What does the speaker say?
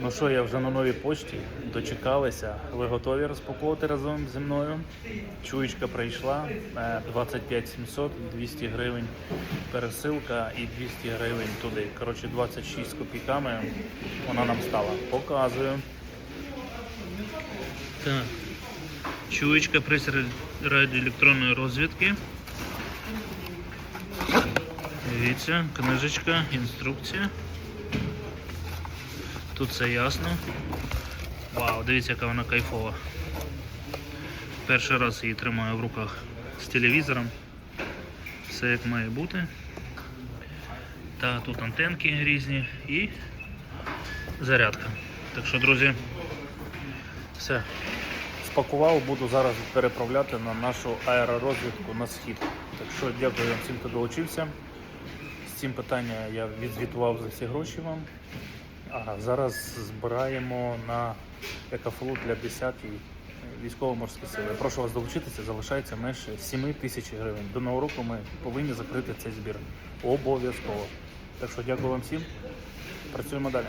Ну що, я вже на новій почті, дочекалися. Ви готові розпаковувати разом зі мною? Чуєчка прийшла, е, 25 700, 200 гривень пересилка і 200 гривень туди. Коротше, 26 з копійками вона нам стала. Показую. Так. Чуєчка пристрій радіоелектронної розвідки. Дивіться, книжечка, інструкція. Тут все ясно. Вау, дивіться, яка вона кайфова. Перший раз її тримаю в руках з телевізором. Все як має бути. Та тут антенки різні і зарядка. Так що, друзі, все. Спакував, буду зараз переправляти на нашу аеророзвідку на схід. Так що дякую вам всім, хто долучився. З цим питання я відзвітував за всі гроші вам. А зараз збираємо на екофлот для 10-ї військово-морські сили. Прошу вас долучитися, залишається менше 7 тисяч гривень. До нового року ми повинні закрити цей збір. Обов'язково. Так що дякую вам всім. Працюємо далі.